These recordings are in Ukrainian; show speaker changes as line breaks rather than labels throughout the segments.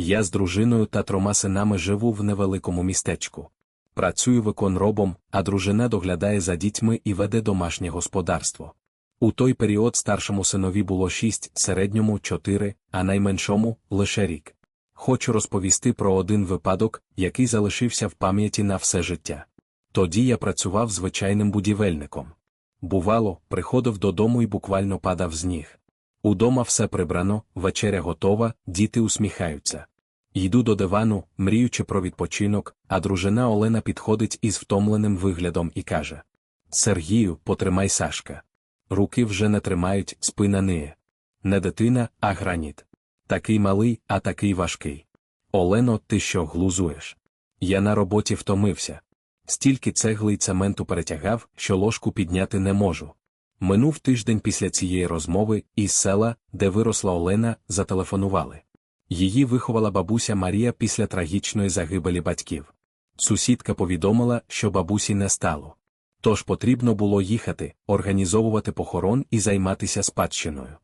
Я з дружиною та трьома синами живу в невеликому містечку. Працюю виконробом, а дружина доглядає за дітьми і веде домашнє господарство. У той період старшому синові було шість, середньому чотири, а найменшому лише рік. Хочу розповісти про один випадок, який залишився в пам'яті на все життя. Тоді я працював звичайним будівельником. Бувало, приходив додому і буквально падав з ніг. Удома все прибрано, вечеря готова, діти усміхаються. Йду до дивану, мріючи про відпочинок, а дружина Олена підходить із втомленим виглядом і каже: Сергію, потримай Сашка. Руки вже не тримають, спина ниє. Не дитина, а граніт. Такий малий, а такий важкий. Олено, ти що глузуєш? Я на роботі втомився. Стільки цегли й цементу перетягав, що ложку підняти не можу. Минув тиждень після цієї розмови, із села, де виросла Олена, зателефонували. Її виховала бабуся Марія після трагічної загибелі батьків. Сусідка повідомила, що бабусі не стало. Тож потрібно було їхати, організовувати похорон і займатися спадщиною.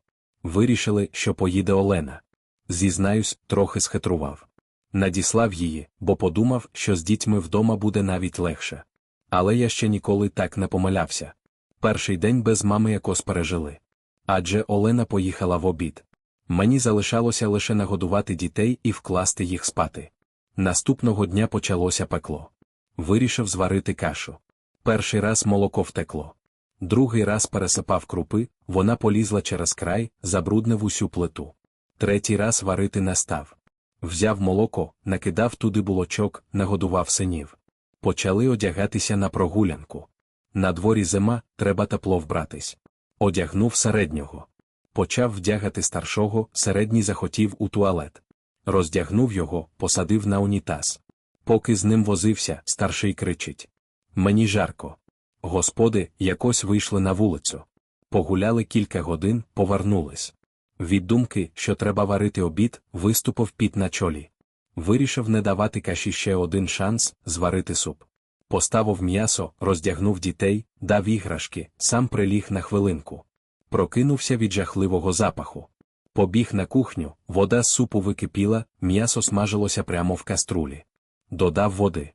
Вирішили, що поїде Олена. Зізнаюсь, трохи схитрував. Надіслав її, бо подумав, що з дітьми вдома буде навіть легше. Але я ще ніколи так не помилявся. Перший день без мами якось пережили. Адже Олена поїхала в обід. Мені залишалося лише нагодувати дітей і вкласти їх спати. Наступного дня почалося пекло. Вирішив зварити кашу. Перший раз молоко втекло. Другий раз пересипав крупи, вона полізла через край, забруднив усю плиту. Третій раз варити не став. Взяв молоко, накидав туди булочок, нагодував синів. Почали одягатися на прогулянку. На дворі зима, треба тепло вбратись. Одягнув середнього. Почав вдягати старшого, середній захотів у туалет. Роздягнув його, посадив на унітаз. Поки з ним возився, старший кричить: Мені жарко. Господи, якось вийшли на вулицю. Погуляли кілька годин, повернулись. Від думки, що треба варити обід, виступив піт на чолі. Вирішив не давати каші ще один шанс зварити суп. Поставив м'ясо, роздягнув дітей, дав іграшки, сам приліг на хвилинку. Прокинувся від жахливого запаху. Побіг на кухню, вода з супу википіла, м'ясо смажилося прямо в каструлі. Додав води.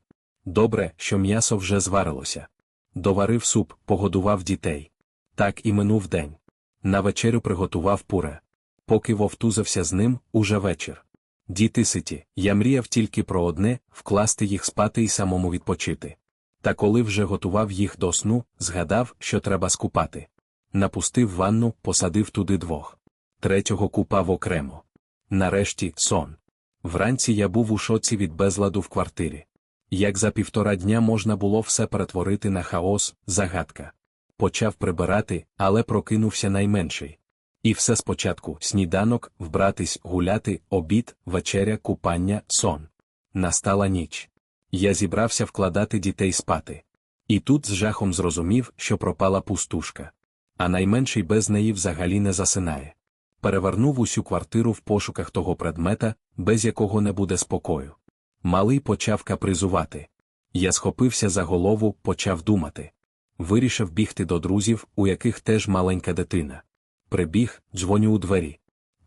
Добре, що м'ясо вже зварилося. Доварив суп, погодував дітей. Так і минув день. На вечерю приготував пуре. Поки вовтузився з ним, уже вечір. Діти ситі, я мріяв тільки про одне вкласти їх спати і самому відпочити. Та коли вже готував їх до сну, згадав, що треба скупати. Напустив ванну, посадив туди двох. Третього купав окремо. Нарешті сон. Вранці я був у шоці від безладу в квартирі. Як за півтора дня можна було все перетворити на хаос, загадка. Почав прибирати, але прокинувся найменший. І все спочатку сніданок, вбратись, гуляти, обід, вечеря, купання, сон. Настала ніч. Я зібрався вкладати дітей спати. І тут з жахом зрозумів, що пропала пустушка. А найменший без неї взагалі не засинає. Перевернув усю квартиру в пошуках того предмета, без якого не буде спокою. Малий почав капризувати. Я схопився за голову, почав думати. Вирішив бігти до друзів, у яких теж маленька дитина. Прибіг, дзвоню у двері.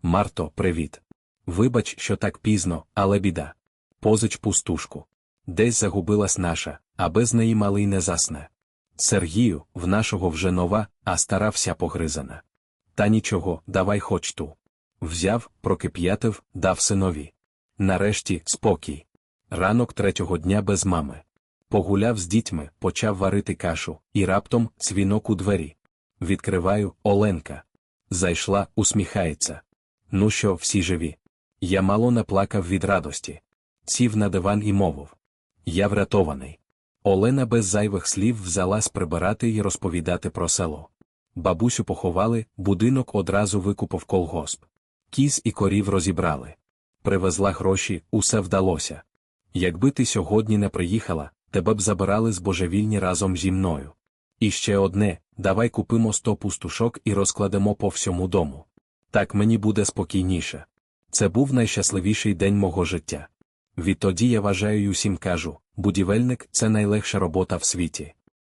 Марто, привіт. Вибач, що так пізно, але біда. Позич пустушку. Десь загубилась наша, а без неї малий не засне. Сергію, в нашого вже нова, а стара вся погризана. Та нічого, давай хоч ту. Взяв, прокип'ятив, дав синові. Нарешті спокій. Ранок третього дня без мами. Погуляв з дітьми, почав варити кашу, і раптом дзвінок у двері. Відкриваю Оленка. Зайшла, усміхається. Ну що, всі живі? Я мало не плакав від радості. Сів на диван і мовив. Я врятований. Олена без зайвих слів взялась прибирати і розповідати про село. Бабусю поховали, будинок одразу викупив колгосп. Кіз і корів розібрали. Привезла гроші, усе вдалося. Якби ти сьогодні не приїхала, тебе б забирали з божевільні разом зі мною. І ще одне давай купимо сто пустушок і розкладемо по всьому дому. Так мені буде спокійніше. Це був найщасливіший день мого життя. Відтоді я вважаю й усім кажу будівельник це найлегша робота в світі.